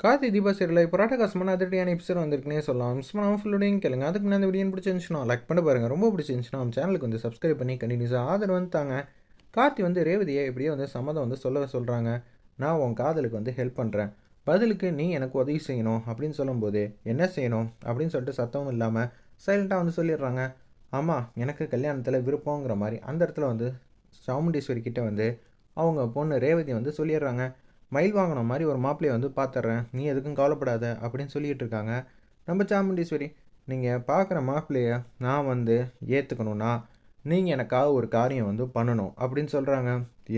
Karthi Deepa serial இப்போ ராட்டகாசமான அதிரடியான episode வந்திருக்குனே சொல்லலாம். மிஸ் பண்ணாமல் ஃபுல்லோடையும் கேளுங்க. அதுக்கு நான் இந்த வீடியோ பிடிச்சிருந்துச்சுன்னா லைக் பண்ணி பாருங்க. ரொம்ப பிடிச்சிருந்துச்சுன்னா நம்ம சேனலுக்கு வந்து சப்ஸ்கிரைப் பண்ணி கண்டினியூஸாக ஆதரவு வந்து தாங்க. கார்த்தி வந்து ரேவதியை எப்படியோ வந்து சம்மதம் வந்து சொல்ல சொல்கிறாங்க நான் உன் காதலுக்கு வந்து ஹெல்ப் பண்ணுறேன் பதிலுக்கு நீ எனக்கு உதவி செய்யணும் அப்படின்னு சொல்லும்போது என்ன செய்யணும் அப்படின்னு சொல்லிட்டு சத்தமும் இல்லாமல் சைலண்ட்டாக வந்து சொல்லிடுறாங்க. ஆமாம் எனக்கு கல்யாணத்தில் விருப்பங்கிற மாதிரி அந்த இடத்துல வந்து சாமுண்டீஸ்வரி கிட்டே வந்து அவங்க பொண்ணு ரேவதி வந்து சொல்லிடுறாங்க. மயில் வாங்கின மாதிரி ஒரு மாப்பிள்ளையை வந்து பார்த்துட்றேன். நீ எதுக்கும் கவலைப்படாத அப்படின்னு சொல்லிட்டு இருக்காங்க. நம்ம சாமுண்டீஸ்வரி நீங்கள் பார்க்குற மாப்பிள்ளையை நான் வந்து ஏற்றுக்கணும்னா நீங்கள் எனக்காக ஒரு காரியம் வந்து பண்ணணும் அப்படின்னு சொல்கிறாங்க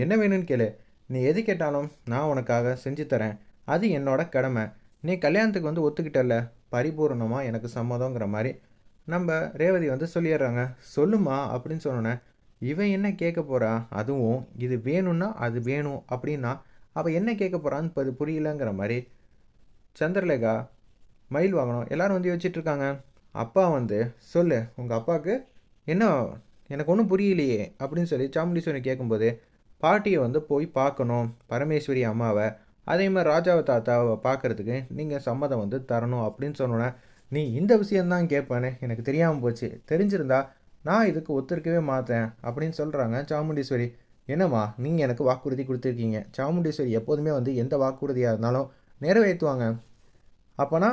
என்ன வேணும்னு கேளு. நீ எது கேட்டாலும் நான் உனக்காக செஞ்சு தரேன். அது என்னோட கடமை. நீ கல்யாணத்துக்கு வந்து ஒத்துக்கிட்டல பரிபூர்ணமாக எனக்கு சம்மதங்கிற மாதிரி நம்ம ரேவதி வந்து சொல்லிடுறாங்க. சொல்லுமா அப்படின்னு சொன்னோன்னே இவன் என்ன கேட்க போகிறா அதுவும் இது வேணும்னா அது வேணும் அப்படின்னா அப்போ என்ன கேட்க போறான்னு இப்போ அது புரியலங்கிற மாதிரி சந்திரலேகா மயில் வாங்கணும் எல்லோரும் வந்து யோசிச்சுட்ருக்காங்க அப்பா வந்து சொல்லு உங்கள் அப்பாவுக்கு என்ன எனக்கு ஒன்றும் புரியலையே அப்படின்னு சொல்லி சாமுண்டீஸ்வரி கேட்கும்போது பாட்டியை வந்து போய் பார்க்கணும். பரமேஸ்வரி அம்மாவை அதே மாதிரி ராஜாவை தாத்தாவை பார்க்கறதுக்கு நீங்கள் சம்மதம் வந்து தரணும் அப்படின்னு சொன்னோன்னே நீ இந்த விஷயந்தான் கேட்பேன்னு எனக்கு தெரியாமல் போச்சு. தெரிஞ்சிருந்தா நான் இதுக்கு ஒத்துருக்கவே மாட்டேன் அப்படின்னு சொல்கிறாங்க சாமுண்டீஸ்வரி. என்னம்மா நீங்கள் எனக்கு வாக்குறுதி கொடுத்துருக்கீங்க. சாமுண்டீஸ்வரி எப்போதுமே வந்து எந்த வாக்குறுதியாக இருந்தாலும் நிறைவேற்றுவாங்க. அப்போனா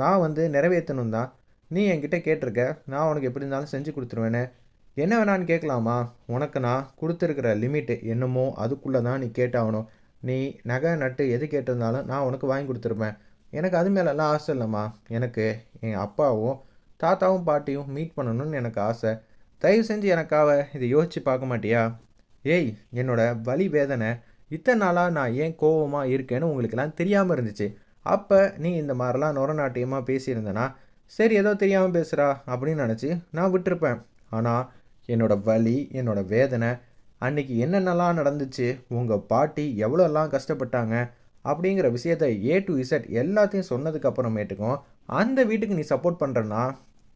நான் வந்து நிறைவேற்றணும் தான். நீ என்கிட்ட கேட்டிருக்க நான் உனக்கு எப்படி இருந்தாலும் செஞ்சு கொடுத்துருவேன்னு என்ன வேணான்னு கேட்கலாமா? உனக்கு நான் கொடுத்துருக்கிற லிமிட்டு என்னமோ அதுக்குள்ளே தான் நீ கேட்டாகணும். நீ நகை நட்டு எது கேட்டிருந்தாலும் நான் உனக்கு வாங்கி கொடுத்துருப்பேன். எனக்கு அது மேலெல்லாம் ஆசை இல்லைம்மா. எனக்கு என் அப்பாவும் தாத்தாவும் பாட்டியும் மீட் பண்ணணும்னு எனக்கு ஆசை. தயவு செஞ்சு எனக்காக இதை யோசித்து பார்க்க மாட்டியா? ஏய் என்னோட வலி வேதனை. இத்தனை நாளாக நான் ஏன் கோவமாக இருக்கேன்னு உங்களுக்கெல்லாம் தெரியாமல் இருந்துச்சு. அப்போ நீ இந்த மாதிரிலாம் நொரநாட்டியமாக பேசியிருந்தேன்னா சரி ஏதோ தெரியாமல் பேசுகிறா அப்படின்னு நினச்சி நான் விட்டுருப்பேன். ஆனால் என்னோட வலி என்னோட வேதனை அன்றைக்கி என்னென்னலாம் நடந்துச்சு உங்கள் பாட்டி எவ்வளோலாம் கஷ்டப்பட்டாங்க அப்படிங்கிற விஷயத்த ஏ டு இசட் எல்லாத்தையும் சொன்னதுக்கு அப்புறமேட்டுக்கும் அந்த வீட்டுக்கு நீ சப்போர்ட் பண்ணுறன்னா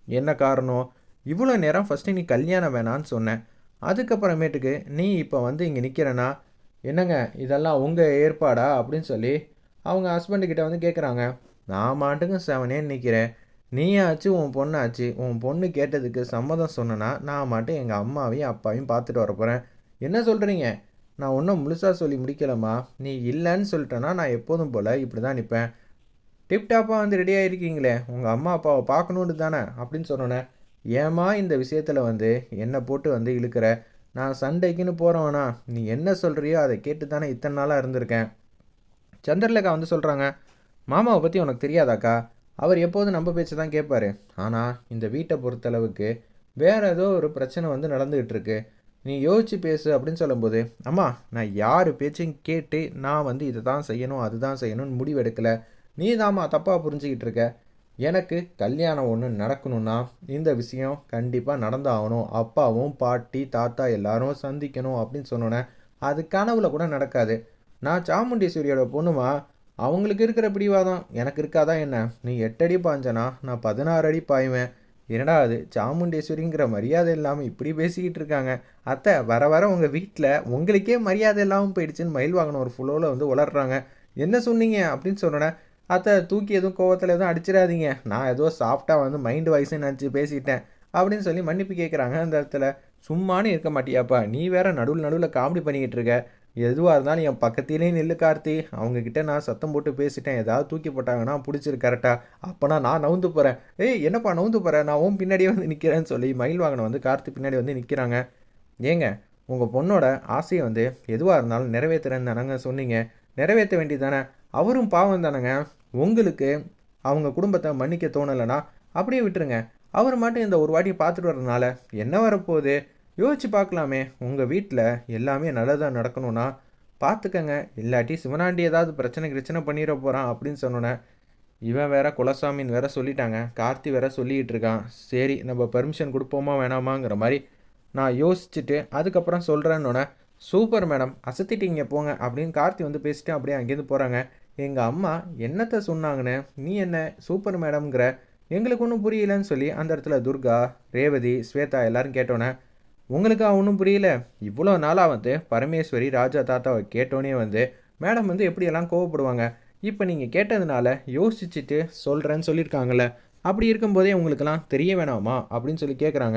என்ன காரணம்? இவ்வளோ நேரம் ஃபஸ்ட்டு நீ கல்யாணம் வேணான்னு சொன்னேன் அதுக்கப்புறமேட்டுக்கு நீ இப்போ வந்து இங்கே நிற்கிறனா என்னங்க இதெல்லாம் உங்கள் ஏற்பாடா அப்படின்னு சொல்லி அவங்க ஹஸ்பண்டுக்கிட்ட வந்து கேட்குறாங்க நான் மாட்டுக்கும் செவனேன்னு நிற்கிறேன் நீயாச்சு உன் பொண்ணாச்சு உன் பொண்ணு கேட்டதுக்கு சம்மதம் சொன்னனா நான் மாட்டும் எங்கள் அம்மாவையும் அப்பாவையும் பார்த்துட்டு வர போகிறேன் என்ன சொல்கிறீங்க நான் ஒன்றும் முழுசாக சொல்லி முடிக்கலம்மா. நீ இல்லைன்னு சொல்லிட்டேன்னா நான் எப்போதும் போல் இப்படி தான் நிற்பேன் டிப்டாப்பாக வந்து ரெடி ஆகிருக்கீங்களே உங்கள் அம்மா அப்பாவை பார்க்கணுன்னு தானே அப்படின்னு சொன்னோன்னே ஏமா இந்த விஷயத்தில் வந்து என்னை போட்டு வந்து இழுக்கிற? நான் சண்டைக்குன்னு போகிறவனா நீ என்ன சொல்கிறியோ அதை கேட்டு தானே இத்தனை நாளாக இருந்திருக்கேன். சந்திரலேகா வந்து சொல்கிறாங்க மாமாவை பற்றி உனக்கு தெரியாதாக்கா? அவர் எப்போதும் நம்ம பேச்சு தான் கேட்பாரு. ஆனால் இந்த வீட்டை பொறுத்தளவுக்கு வேறு ஏதோ ஒரு பிரச்சனை வந்து நடந்துகிட்டு இருக்கு நீ யோசிச்சு பேசு அப்படின்னு சொல்லும்போது அம்மா நான் யார் பேச்சையும் கேட்டு நான் வந்து இதை தான் செய்யணும் அதுதான் செய்யணும்னு முடிவெடுக்கலை. நீ தாம்மா தப்பாக புரிஞ்சுக்கிட்டு இருக்க எனக்கு கல்யாணம் ஒன்று நடக்கணும்னா இந்த விஷயம் கண்டிப்பாக நடந்தாகணும். அப்பாவும் பாட்டி தாத்தா எல்லாரும் சந்திக்கணும் அப்படின்னு சொன்னோன்னே அது கனவுல கூட நடக்காது. நான் சாமுண்டீஸ்வரியோட பொண்ணுமா? அவங்களுக்கு இருக்கிற பிடிவாதம். எனக்கு இருக்காதா என்ன? நீ எட்டடி பாஞ்சனா நான் பதினாறு அடி பாய்வேன். என்னடா அது? சாமுண்டேஸ்வரிங்கிற மரியாதை இல்லாமல் இப்படி பேசிக்கிட்டு இருக்காங்க. அத்தை வர வர உங்கள் வீட்டில் உங்களுக்கே மரியாதை இல்லாமல் போயிடுச்சுன்னு மயில் வாங்கின ஒரு ஃபுல்லோவில் வந்து வளர்றாங்க என்ன சொன்னீங்க? அப்படின்னு சொன்னோன்னே அத்தை தூக்கி எதுவும் கோவத்தில் எதுவும் அடிச்சிடாதீங்க. நான் ஏதோ சாஃப்டாக வந்து மைண்டு வயசு நினச்சி பேசிட்டேன். அப்படின்னு சொல்லி மன்னிப்பு கேட்குறாங்க அந்த இடத்துல. சும்மானு இருக்க மாட்டியாப்பா. நீ வேற நடுவில் நடுவில் காமெடி பண்ணிக்கிட்டு இருக்க. எதுவாக இருந்தாலும் என் பக்கத்திலே நில்லு கார்த்தி. அவங்கக்கிட்ட நான் சத்தம் போட்டு பேசிட்டேன். ஏதாவது தூக்கி போட்டாங்கன்னா பிடிச்சிரு கரெக்டாக அப்போனா நான் நவுந்து போகிறேன் ஏய் என்னப்பா நவுந்து போகிறேன் நான் உன் பின்னாடியே வந்து நிற்கிறேன்னு சொல்லி மயில் வாகனம் வந்து கார்த்தி பின்னாடி வந்து நிற்கிறாங்க ஏங்க உங்கள் பொண்ணோட ஆசையை வந்து எதுவாக இருந்தாலும் நிறைவேற்றுறேன்னு தானங்க சொன்னீங்க. நிறைவேற்ற வேண்டியது தானே. அவரும் பாவம் தானேங்க. உங்களுக்கு அவங்க குடும்பத்தை மன்னிக்க தோணலைன்னா அப்படியே விட்டுருங்க. அவர் மட்டும் இந்த ஒரு வாட்டி பார்த்துட்டு வரதுனால என்ன வரப்போகுது? யோசிச்சு பார்க்கலாமே. உங்கள் வீட்டில் எல்லாமே நல்லதாக நடக்கணும்னா பார்த்துக்கங்க. இல்லாட்டி சிவனாண்டி ஏதாவது பிரச்சனை பிரச்சனை பண்ணிட போகிறான் அப்படின்னு சொன்னோன்னே இவன் வேற குலசாமின்னு வேற சொல்லிட்டாங்க. கார்த்தி வேற சொல்லிக்கிட்டு இருக்கான். சரி நம்ம பர்மிஷன் கொடுப்போமா வேணாமாங்கிற மாதிரி நான் யோசிச்சுட்டு அதுக்கப்புறம் சொல்கிறேன்னொன்னே சூப்பர் மேடம் அசத்திட்டீங்க போங்க அப்படின்னு கார்த்தி வந்து பேசிட்டு அப்படியே அங்கேருந்து போகிறாங்க எங்கள் அம்மா என்னத்தை சொன்னாங்கன்னு நீ என்ன? சூப்பர் மேடம்ங்கிற? எங்களுக்கு ஒன்றும் புரியலன்னு சொல்லி அந்த இடத்துல துர்கா ரேவதி ஸ்வேதா எல்லாரும் கேட்டோன்னே உங்களுக்கு ஒன்றும் புரியல? இவ்வளோ நாளாக வந்து பரமேஸ்வரி ராஜா தாத்தாவை கேட்டோன்னே வந்து மேடம் வந்து எப்படியெல்லாம் கோவப்படுவாங்க? இப்போ நீங்கள் கேட்டதுனால யோசிச்சுட்டு சொல்கிறேன்னு சொல்லியிருக்காங்களே அப்படி இருக்கும்போதே உங்களுக்கெல்லாம் தெரிய வேணாமா? அப்படின்னு சொல்லி கேட்குறாங்க